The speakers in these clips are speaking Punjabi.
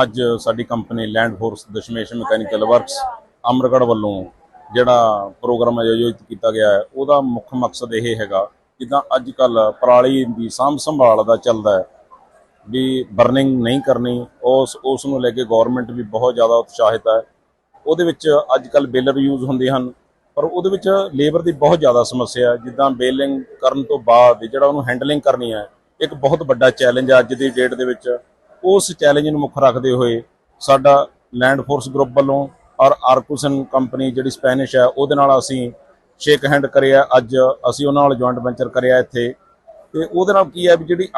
ਅੱਜ ਸਾਡੀ company land force Dashmesh mechanical works Amargarh ਵੱਲੋਂ ਜਿਹੜਾ ਪ੍ਰੋਗਰਾਮ ਆਯੋਜਿਤ ਕੀਤਾ ਗਿਆ ਹੈ, ਉਹਦਾ ਮੁੱਖ ਮਕਸਦ ਇਹ ਹੈਗਾ, ਜਿੱਦਾਂ ਅੱਜ ਕੱਲ ਪਰਾਲੀ ਦੀ ਸਾਂਭ ਸੰਭਾਲ ਦਾ ਚੱਲਦਾ ਹੈ, ਵੀ ਬਰਨਿੰਗ ਨਹੀਂ ਕਰਨੀ, ਉਸ ਉਸ ਨੂੰ ਲੈ ਕੇ ਗਵਰਨਮੈਂਟ ਵੀ ਬਹੁਤ ਜ਼ਿਆਦਾ ਉਤਸ਼ਾਹਿਤ ਹੈ। ਉਹਦੇ ਵਿੱਚ ਅੱਜ ਕੱਲ ਬੇਲਰ ਯੂਜ਼ ਹੁੰਦੇ ਹਨ, ਪਰ ਉਹਦੇ ਵਿੱਚ ਲੇਬਰ ਦੀ ਬਹੁਤ ਜ਼ਿਆਦਾ ਸਮੱਸਿਆ ਹੈ। ਜਿੱਦਾਂ ਬੇਲਿੰਗ ਕਰਨ ਤੋਂ ਬਾਅਦ ਜਿਹੜਾ ਉਹਨੂੰ ਹੈਂਡਲਿੰਗ ਕਰਨੀ ਹੈ, ਇੱਕ ਬਹੁਤ ਵੱਡਾ ਚੈਲੰਜ ਹੈ ਅੱਜ ਦੀ ਡੇਟ ਦੇ ਵਿੱਚ। ਉਸ ਚੈਲੰਜ ਨੂੰ ਮੁੱਖ ਰੱਖਦੇ ਹੋਏ ਸਾਡਾ ਲੈਂਡ ਫੋਰਸ ਗਰੁੱਪ ਵੱਲੋਂ ਔਰ ਆਰਕੂਸਨ ਕੰਪਨੀ ਜਿਹੜੀ ਸਪੈਨਿਸ਼ ਹੈ, ਉਹਦੇ ਨਾਲ ਅਸੀਂ ਸ਼ੇਕ ਹੈਂਡ ਕਰਿਆ ਅੱਜ ਅਸੀਂ ਉਹਨਾਂ ਨਾਲ ਜੁਆਇੰਟ ਵੈਂਚਰ ਕਰਿਆ ਇੱਥੇ। ਤੇ ਉਹਦੇ ਨਾਲ ਕੀ ਹੈ ਵੀ ਜਿਹੜੀ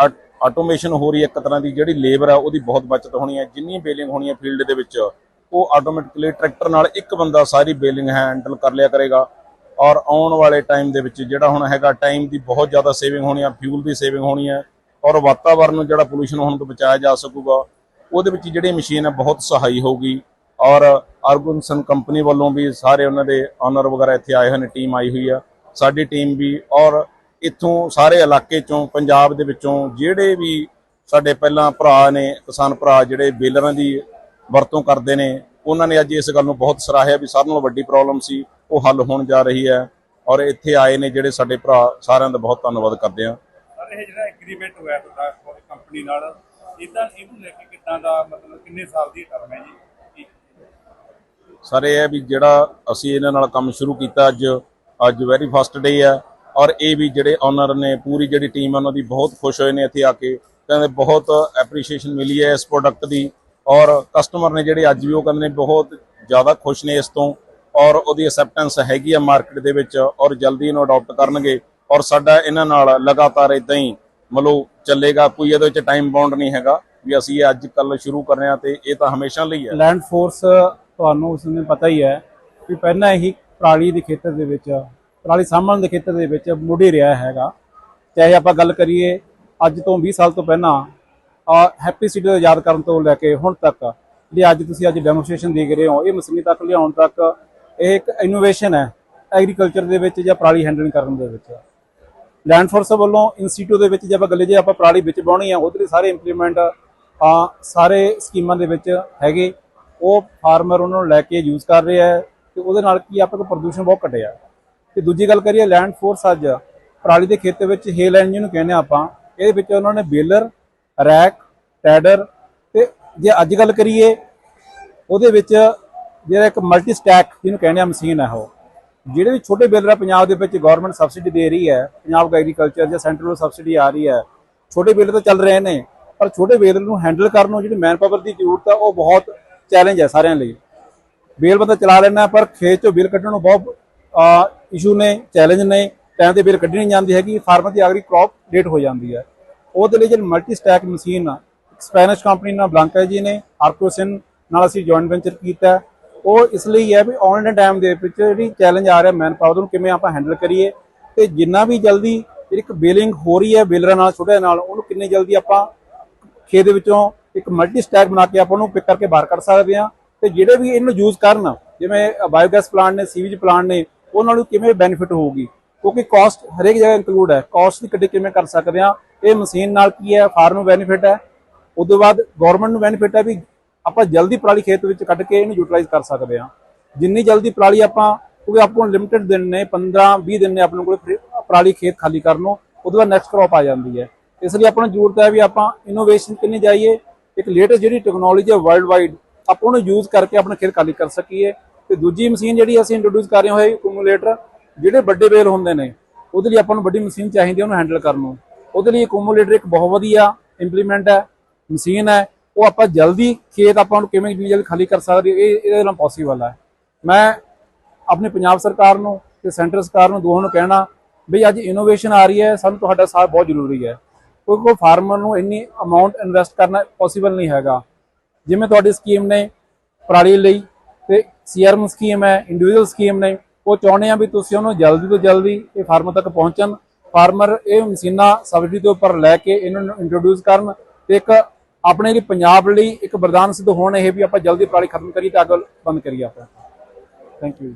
ਆਟੋਮੇਸ਼ਨ ਹੋ ਰਹੀ ਹੈ, ਇੱਕ ਤਰ੍ਹਾਂ ਦੀ ਜਿਹੜੀ ਲੇਬਰ ਹੈ, ਉਹਦੀ ਬਹੁਤ ਬਚਤ ਹੋਣੀ ਹੈ। ਜਿੰਨੀ ਬੇਲਿੰਗ ਹੋਣੀ ਹੈ ਫੀਲਡ ਦੇ ਵਿੱਚ, ਉਹ ਆਟੋਮੈਟਿਕਲੀ ਟਰੈਕਟਰ ਨਾਲ ਇੱਕ ਬੰਦਾ ਸਾਰੀ ਬੇਲਿੰਗ ਹੈਂਡਲ ਕਰ ਲਿਆ ਕਰੇਗਾ। ਔਰ ਆਉਣ ਵਾਲੇ ਟਾਈਮ ਦੇ ਵਿੱਚ ਜਿਹੜਾ ਹੁਣ ਹੈਗਾ ਟਾਈਮ ਦੀ ਬਹੁਤ ਜ਼ਿਆਦਾ ਸੇਵਿੰਗ ਹੋਣੀ ਆ ਫਿਊਲ ਦੀ ਸੇਵਿੰਗ ਹੋਣੀ ਹੈ। ਔਰ ਵਾਤਾਵਰਨ ਨੂੰ ਜਿਹੜਾ ਪੋਲੂਸ਼ਨ ਹੋਣ ਤੋਂ ਬਚਾਇਆ ਜਾ ਸਕੂਗਾ, ਉਹਦੇ ਵਿੱਚ ਜਿਹੜੀ ਮਸ਼ੀਨ ਹੈ ਬਹੁਤ ਸਹਾਈ ਹੋਊਗੀ। ਔਰ ਆਰਗਨਸਨ ਕੰਪਨੀ ਵੱਲੋਂ ਵੀ ਸਾਰੇ ਉਹਨਾਂ ਦੇ ਓਨਰ ਵਗੈਰਾ ਇੱਥੇ ਆਏ ਹੋਏ ਨੇ ਟੀਮ ਆਈ ਹੋਈ ਆ। ਸਾਡੀ ਟੀਮ ਵੀ, ਔਰ ਇੱਥੋਂ ਸਾਰੇ ਇਲਾਕੇ ਚੋਂ, ਪੰਜਾਬ ਦੇ ਵਿੱਚੋਂ ਜਿਹੜੇ ਵੀ ਸਾਡੇ ਪਹਿਲਾਂ ਭਰਾ ਨੇ, ਕਿਸਾਨ ਭਰਾ ਜਿਹੜੇ ਬੇਲਰਾਂ ਦੀ ਵਰਤੋਂ ਕਰਦੇ ਨੇ, ਉਹਨਾਂ ਨੇ ਅੱਜ ਇਸ ਗੱਲ ਨੂੰ ਬਹੁਤ ਸਰਾਹਿਆ ਵੀ ਸਾਰਿਆਂ ਨਾਲੋਂ ਵੱਡੀ ਪ੍ਰੋਬਲਮ ਸੀ, ਉਹ ਹੱਲ ਹੋਣ ਜਾ ਰਹੀ ਹੈ। ਔਰ ਇੱਥੇ ਆਏ ਨੇ ਜਿਹੜੇ ਸਾਡੇ ਭਰਾ, ਸਾਰਿਆਂ ਦਾ ਬਹੁਤ ਧੰਨਵਾਦ ਕਰਦੇ ਹਾਂ। ਸਰ ਇਹ ਜਿਹੜਾ ਐਗਰੀਮੈਂਟ ਹੋਇਆ ਤੁਹਾਡਾ ਕੰਪਨੀ ਨਾਲ ਇਦਾਂ ਇਹਨੂੰ ਲੈ ਕੇ ਕਿੱਦਾਂ ਦਾ ਮਤਲਬ ਕਿੰਨੇ ਸਾਲ ਦੀ ਟਰਮ ਹੈ ਜੀ? ਸਰ, ਇਹ ਹੈ ਵੀ ਜਿਹੜਾ ਅਸੀਂ ਇਹਨਾਂ ਨਾਲ ਕੰਮ ਸ਼ੁਰੂ ਕੀਤਾ ਅੱਜ ਅੱਜ ਵੈਰੀ ਫਸਟ ਡੇ ਹੈ ਔਰ ਇਹ ਵੀ ਜਿਹੜੇ ਓਨਰ ਨੇ, ਪੂਰੀ ਜਿਹੜੀ ਟੀਮ ਹੈ ਉਹਨਾਂ ਦੀ ਬਹੁਤ ਖੁਸ਼ ਹੋਏ ਨੇ ਇੱਥੇ ਆ ਕੇ। ਕਹਿੰਦੇ ਬਹੁਤ ਐਪਰੀਸ਼ੀਏਸ਼ਨ ਮਿਲੀ ਹੈ ਇਸ ਪ੍ਰੋਡਕਟ ਦੀ ਔਰ ਕਸਟਮਰ ਨੇ ਜਿਹੜੇ ਅੱਜ ਵੀ ਉਹ ਕਹਿੰਦੇ ਨੇ ਬਹੁਤ ਜ਼ਿਆਦਾ ਖੁਸ਼ ਨੇ ਇਸ ਤੋਂ ਔਰ ਉਹਦੀ ਅਸੈਪਟੈਂਸ ਹੈਗੀ ਆ ਮਾਰਕੀਟ ਦੇ ਵਿੱਚ ਔਰ ਜਲਦੀ ਇਹਨੂੰ ਅਡਾਪਟ ਕਰਨਗੇ। ਔਰ ਸਾਡਾ ਇਹਨਾਂ ਨਾਲ ਲਗਾਤਾਰ ਇਦਾਂ ਹੀ ਮਤਲਬ ਚੱਲੇਗਾ, ਕੋਈ ਇਹਦੇ ਵਿੱਚ ਟਾਈਮ ਬਾਉਂਡ ਨਹੀਂ ਹੈਗਾ ਵੀ ਅਸੀਂ ਇਹ ਅੱਜ ਕੱਲ ਸ਼ੁਰੂ ਕਰ ਰਹੇ ਹਾਂ ਤੇ ਇਹ ਤਾਂ ਹਮੇਸ਼ਾ ਲਈ ਹੈ। ਲੈਂਡ ਫੋਰਸ ਤੁਹਾਨੂੰ ਉਸ ਨੂੰ ਪਤਾ ਹੀ ਹੈ ਕਿ ਪਹਿਲਾਂ ਹੀ ਪਰਾਲੀ ਦੇ ਖੇਤਰ ਦੇ ਵਿੱਚ, ਪਰਾਲੀ ਸਾਂਭਣ ਦੇ ਖੇਤਰ ਦੇ ਵਿੱਚ ਮੁੜੀ ਰਿਹਾ ਹੈਗਾ। ਚਾਹੇ ਆਪਾਂ ਗੱਲ ਕਰੀਏ, ਅੱਜ ਤੋਂ 20 ਸਾਲ ਤੋਂ ਪਹਿਲਾਂ ਆ ਹੈਪੀ ਸਿਟੀ ਨੂੰ ਯਾਦ ਕਰਨ ਤੋਂ ਲੈ ਕੇ ਹੁਣ ਤੱਕ ਜਿਹੜੀ ਅੱਜ ਤੁਸੀਂ ਅੱਜ ਡੈਮੋਸਟ੍ਰੇਸ਼ਨ ਦੇਖ ਰਹੇ ਹੋ, ਇਹ ਮਸ਼ੀਨੀ ਤੱਕ ਲਿਆਉਣ ਤੱਕ ਇਹ ਇੱਕ ਇਨੋਵੇਸ਼ਨ ਹੈ ਐਗਰੀਕਲਚਰ ਦੇ ਵਿੱਚ ਜਾਂ ਪਰਾਲੀ ਹੈਂਡਲਿੰਗ ਕਰਨ ਦੇ ਵਿੱਚ। ਲੈਂਡ ਫੋਰਸ ਵੱਲੋਂ ਇੰਸਟੀਚਿਊਟ ਦੇ ਵਿੱਚ ਜੇ ਆਪਾਂ ਗੱਲੇ ਜੇ ਆਪਾਂ ਪਰਾਲੀ ਵਿੱਚ ਬਾਉਣੀ ਆ, ਉਹਦੇ ਲਈ ਸਾਰੇ ਇੰਪਲੀਮੈਂਟ ਆ, ਸਾਰੇ ਸਕੀਮਾਂ ਦੇ ਵਿੱਚ ਹੈਗੇ। ਉਹ ਫਾਰਮਰ ਉਹਨਾਂ ਨੂੰ ਲੈ ਕੇ ਯੂਜ਼ ਕਰ ਰਿਹਾ ਹੈ ਤੇ ਉਹਦੇ ਨਾਲ ਕੀ ਆਪਾਂ ਕੋਲ ਪ੍ਰਦੂਸ਼ਣ ਬਹੁਤ ਘਟਿਆ ਤੇ ਦੂਜੀ ਗੱਲ ਕਰੀਏ ਲੈਂਡ ਫੋਰਸ ਅੱਜ ਪਰਾਲੀ ਦੇ ਖੇਤ ਵਿੱਚ ਹੇਲ ਇੰਜਨ ਨੂੰ ਕਹਿੰਦੇ ਆ ਆਪਾਂ, ਇਹਦੇ ਵਿੱਚ ਉਹਨਾਂ ਨੇ ਬੇਲਰ, ਰੈਕ, ਟੈਡਰ ਤੇ ਜੇ ਅੱਜ ਗੱਲ ਕਰੀਏ, ਉਹਦੇ ਵਿੱਚ ਜਿਹੜਾ ਇੱਕ ਮਲਟੀ ਸਟੈਕ ਜਿਹਨੂੰ ਕਹਿੰਦੇ ਆ ਮਸ਼ੀਨ ਹੈ ਉਹ। ਜਿਹੜੇ ਵੀ ਛੋਟੇ ਬੇਲਰ ਆ, ਪੰਜਾਬ ਦੇ ਵਿੱਚ ਗਵਰਨਮੈਂਟ ਸਬਸਿਡੀ ਦੇ ਰਹੀ ਹੈ, ਪੰਜਾਬ ਐਗਰੀਕਲਚਰ ਜਾਂ ਸੈਂਟਰਲ ਸਬਸਿਡੀ ਆ ਰਹੀ ਹੈ, ਛੋਟੇ ਬੇਲਰ ਤਾਂ ਚੱਲ ਰਹੇ ਨੇ, ਪਰ ਛੋਟੇ ਬੇਲਰ ਨੂੰ ਹੈਂਡਲ ਕਰਨ ਨੂੰ ਜਿਹੜੀ ਮੈਨ ਪਾਵਰ ਦੀ ਜ਼ਰੂਰਤ ਹੈ ਉਹ ਬਹੁਤ ਚੈਲੰਜ ਹੈ ਸਾਰਿਆਂ ਲਈ। ਬੇਲ ਬੰਦਾ ਚਲਾ ਲੈਣਾ ਪਰ ਖੇਤ ਚੋਂ ਬੇਲ ਕੱਢਣ ਨੂੰ ਬਹੁਤ ਇਸ਼ੂ ਨੇ ਚੈਲੰਜ ਨੇ ਟਾਈਮ ਤੇ ਬੇਲ ਕੱਢੀ ਨਹੀਂ ਜਾਂਦੀ ਹੈਗੀ ਫਾਰਮਰ ਦੀ ਅਗਰੀ ਕ੍ਰੌਪ ਡੇਟ ਹੋ ਜਾਂਦੀ ਹੈ। ਉਹਦੇ ਲਈ ਜਿਹੜੀ multi stack machine Spanish company ਨਾਲ ਬਲਾਂਕਾ ਜੀ ਨੇ ਆਰਕੋਸਿਨ ਨਾਲ ਅਸੀਂ ਜੁਆਇੰਟ ਵੈਂਚਰ ਕੀਤਾ ਉਹ ਇਸ ਲਈ ਹੈ ਵੀ ਆਉਣ ਆਨਲਾਈਨ ਟਾਈਮ ਦੇ ਵਿੱਚ ਜਿਹੜੀ ਚੈਲੰਜ ਆ ਰਿਹਾ ਮੈਨ ਪਾਵਰ ਨੂੰ, ਕਿਵੇਂ ਆਪਾਂ ਹੈਂਡਲ ਕਰੀਏ ਤੇ ਜਿੰਨਾ ਵੀ ਜਲਦੀ ਜਿਹੜੀ ਇੱਕ ਬੇਲਿੰਗ ਹੋ ਰਹੀ ਹੈ ਬੇਲਰਾਂ ਨਾਲ ਛੋਟੇ ਨਾਲ, ਉਹਨੂੰ ਕਿੰਨੇ ਜਲਦੀ ਆਪਾਂ ਖੇਤ ਦੇ ਵਿੱਚੋਂ ਇੱਕ ਮਲਟੀ ਸਟੈਕ ਬਣਾ ਕੇ ਆਪਾਂ ਉਹਨੂੰ ਪਿਕ ਕਰਕੇ ਬਾਹਰ ਕੱਢ ਸਕਦੇ ਹਾਂ ਤੇ ਜਿਹੜੇ ਵੀ ਇਹਨੂੰ ਯੂਜ਼ ਕਰਨ, ਜਿਵੇਂ ਬਾਇਓਗੈਸ ਪਲਾਂਟ ਨੇ ਸੀਵੇਜ ਪਲਾਂਟ ਨੇ, ਉਹਨਾਂ ਨੂੰ ਕਿਵੇਂ ਬੈਨੀਫਿਟ ਹੋਊਗੀ? ਕਿਉਂਕਿ ਕਾਸਟ ਹਰੇਕ ਜਗ੍ਹਾ ਇਨਕਲੂਡ ਹੈ। ਕਾਸਟ ਦੀ ਕੱਢੀ ਕਿਵੇਂ ਕਰ ਸਕਦੇ ਹਾਂ? ਇਹ ਮਸ਼ੀਨ ਨਾਲ ਕੀ ਹੈ? ਫਾਰਮ ਨੂੰ ਬੈਨੀਫਿਟ ਹੈ। ਉਸ ਤੋਂ ਬਾਅਦ ਗਵਰਨਮੈਂਟ ਨੂੰ ਬੈਨੀਫਿਟ ਹੈ ਵੀ ਆਪਾਂ ਜਲਦੀ ਪਰਾਲੀ ਖੇਤ ਵਿੱਚ ਕੱਢ ਕੇ ਇਹਨੂੰ ਯੂਟਿਲਾਈਜ਼ ਕਰ ਸਕਦੇ ਹਾਂ। ਜਿੰਨੀ ਜਲਦੀ ਪਰਾਲੀ ਆਪਾਂ ਕਿਉਂਕਿ ਆਪਾਂ ਨੂੰ ਲਿਮਿਟਡ ਦਿਨ ਨੇ 15 20 ਦਿਨ ਨੇ ਆਪਣੇ ਕੋਲ ਪਰਾਲੀ ਖੇਤ ਖਾਲੀ ਕਰਨ ਨੂੰ, ਉਹਦੇ ਬਾਅਦ ਨੈਕਸਟ ਕ੍ਰੌਪ ਆ ਜਾਂਦੀ ਹੈ। ਇਸ ਲਈ ਆਪਾਂ ਨੂੰ ਜ਼ਰੂਰਤ ਹੈ ਵੀ ਆਪਾਂ ਇਨੋਵੇਸ਼ਨ ਕਿੰਨੀ ਜਾਈਏ। ਇੱਕ ਲੇਟੈਸਟ ਜਿਹੜੀ ਟੈਕਨੋਲੋਜੀ ਹੈ ਵਰਲਡ ਵਾਈਡ ਆਪਾਂ ਉਹਨੂੰ ਯੂਜ਼ ਕਰਕੇ ਆਪਣਾ ਖੇਤ ਖਾਲੀ ਕਰ ਸਕੀਏ। ਤੇ ਦੂਜੀ ਮਸ਼ੀਨ ਜਿਹੜੀ ਅਸੀਂ ਇੰਟਰੋਡਿਊਸ ਕਰ ਰਹੇ ਹੋਏ ਕੂਮੂਲੇਟਰ ਜਿਹੜੇ ਵੱਡੇ ਬੇਲ ਹੁੰਦੇ ਨੇ, ਉਹਦੇ ਲਈ ਆਪਾਂ ਨੂੰ ਵੱਡੀ ਮਸ਼ੀਨ ਚਾਹੀਦੀ ਹੈ ਉਹਨੂੰ ਹੈਂਡਲ ਕਰਨ ਨੂੰ। ਉਹਦੇ ਲਈ ਕੂਮੂਲੇਟਰ ਇੱਕ ਬਹੁਤ ਵਧੀਆ ਇੰਪਲੀਮੈਂਟ ਹੈ ਮਸ਼ੀਨ ਹੈ। ਉਹ ਆਪਾਂ ਜਲਦੀ ਖੇਤ ਆਪਾਂ ਨੂੰ ਕਿਵੇਂ ਜਿੰਨੀ ਜਲਦੀ ਖਾਲੀ ਕਰ ਸਕਦੇ, ਇਹ ਇਹਦੇ ਨਾਲ ਪੋਸੀਬਲ ਹੈ ਮੈਂ ਆਪਣੀ ਪੰਜਾਬ ਸਰਕਾਰ ਨੂੰ ਤੇ ਸੈਂਟਰ ਸਰਕਾਰ ਨੂੰ ਦੋਹਾਂ ਨੂੰ ਕਹਿਣਾ ਵੀ ਅੱਜ ਇਨੋਵੇਸ਼ਨ ਆ ਰਹੀ ਹੈ, ਸਾਨੂੰ ਤੁਹਾਡਾ ਸਾਥ ਬਹੁਤ ਜ਼ਰੂਰੀ ਹੈ। ਕਿਉਂਕਿ ਫਾਰਮਰ ਨੂੰ ਇੰਨੀ ਅਮਾਉਂਟ ਇਨਵੈਸਟ ਕਰਨਾ ਪੋਸੀਬਲ ਨਹੀਂ ਹੈਗਾ। ਜਿਵੇਂ ਤੁਹਾਡੀ ਸਕੀਮ ਨੇ ਪਰਾਲੀ ਲਈ ਤੇ ਸੀਆਰਐਮ ਸਕੀਮ ਹੈ ਇੰਡੀਵਿਜੂਅਲ ਸਕੀਮ ਨੇ, ਉਹ ਚਾਹੁੰਦੇ ਆ ਵੀ ਤੁਸੀਂ ਉਹਨੂੰ ਜਲਦੀ ਤੋਂ ਜਲਦੀ ਇਹ ਫਾਰਮਰ ਤੱਕ ਪਹੁੰਚਣ। ਫਾਰਮਰ ਇਹ ਮਸ਼ੀਨਾਂ ਸਬਸਿਡੀ ਦੇ ਉੱਪਰ ਲੈ ਕੇ ਇਹਨਾਂ ਨੂੰ ਇੰਟਰੋਡਿਊਸ ਕਰਨ ਤੇ ਇੱਕ ਆਪਣੇ ਲਈ ਪੰਜਾਬ ਲਈ ਇੱਕ ਵਰਦਾਨ ਸਿੱਧ ਹੋਣ ਇਹ ਵੀ ਆਪਾਂ ਜਲਦੀ ਪਰਾਲੀ ਖਤਮ ਕਰੀਏ ਤੇ ਅੱਗ ਬੰਦ ਕਰੀਏ ਆਪਾਂ। Thank you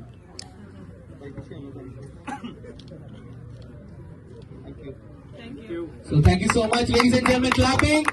So thank you so much, ladies and gentlemen, clapping.